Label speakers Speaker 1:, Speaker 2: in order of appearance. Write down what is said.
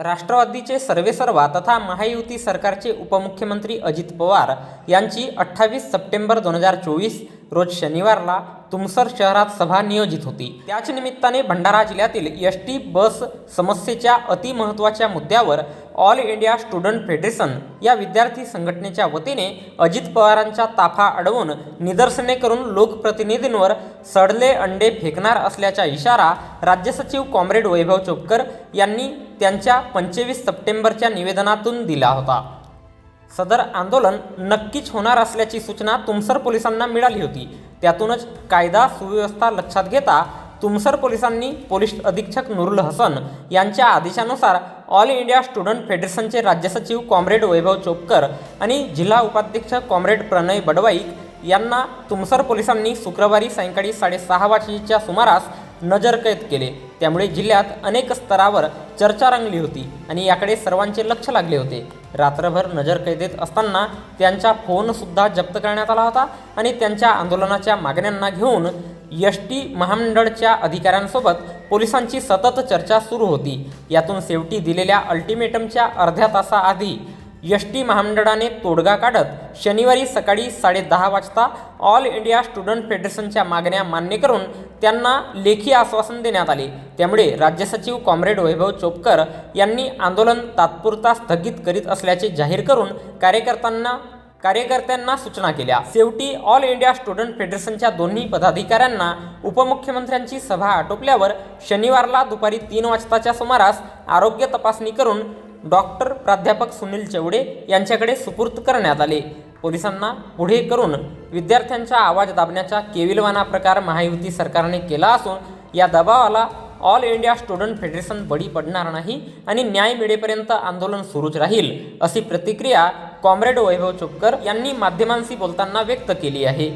Speaker 1: राष्ट्रवादीचे सर्वेसर्वा तथा महायुती सरकारचे उपमुख्यमंत्री अजित पवार यांची अठ्ठावीस सप्टेंबर दोन हजार चोवीस रोज शनिवारला तुमसर शहरात सभा नियोजित होती. त्याच निमित्ताने भंडारा जिल्ह्यातील एस टी बस समस्येच्या अतिमहत्त्वाच्या मुद्द्यावर ऑल इंडिया स्टुडंट फेडरेशन या विद्यार्थी संघटनेच्या वतीने अजित पवारांच्या ताफा अडवून निदर्शने करून लोकप्रतिनिधींवर सडले अंडे फेकणार असल्याचा इशारा राज्य सचिव कॉम्रेड वैभव चोपकर यांनी त्यांच्या पंचवीस सप्टेंबरच्या निवेदनातून दिला होता. सदर आंदोलन नक्कीच होणार असल्याची सूचना तुमसर पोलिसांना मिळाली होती. त्यातूनच कायदा सुव्यवस्था लक्षात घेता तुमसर पोलिसांनी पोलीस अधीक्षक नुरुल हसन यांच्या आदेशानुसार ऑल इंडिया स्टुडंट फेडरेशनचे राज्य सचिव कॉम्रेड वैभव चोपकर आणि जिल्हा उपाध्यक्ष कॉम्रेड प्रणय बडवाईक यांना तुमसर पोलिसांनी शुक्रवारी सायंकाळी साडेसहा वाजेच्या सुमारास नजरकैद केले. त्यामुळे जिल्ह्यात अनेक स्तरावर चर्चा रंगली होती आणि याकडे सर्वांचे लक्ष लागले होते. रात्रभर नजरकैदेत असताना त्यांचा फोनसुद्धा जप्त करण्यात आला होता आणि त्यांच्या आंदोलनाच्या मागण्यांना घेऊन एस टी महामंडळच्या अधिकाऱ्यांसोबत पोलिसांची सतत चर्चा सुरू होती. यातून शेवटी दिलेल्या अल्टिमेटमच्या अर्ध्या तासाआधी एस टी महामंडळाने तोडगा काढत शनिवारी सकाळी साडेदहा वाजता ऑल इंडिया स्टुडंट फेडरेशनच्या मागण्या मान्य करून त्यांना लेखी आश्वासन देण्यात आले. त्यामुळे राज्य सचिव कॉम्रेड वैभव चोपकर यांनी आंदोलन तात्पुरता स्थगित करीत असल्याचे जाहीर करून कार्यकर्त्यांना कार्यकर्त्यांना सूचना केल्या. शेवटी ऑल इंडिया स्टुडंट फेडरेशनच्या दोन्ही पदाधिकाऱ्यांना उपमुख्यमंत्र्यांची सभा आटोपल्यावर शनिवारला दुपारी तीन वाजताच्या सुमारास आरोग्य तपासणी करून डॉक्टर प्राध्यापक सुनील चेवडे यांच्याकडे सुपूर्त करण्यात आले. पोलिसांना पुढे करून विद्यार्थ्यांचा आवाज दाबण्याचा केविलवाना प्रकार महायुती सरकारने केला असून या दबावाला ऑल इंडिया स्टुडंट फेडरेशन बळी पडणार नाही आणि न्याय मिळेपर्यंत आंदोलन सुरूच राहील अशी प्रतिक्रिया कॉम्रेड वैभव चोपकर यांनी माध्यमांशी बोलताना व्यक्त केली आहे.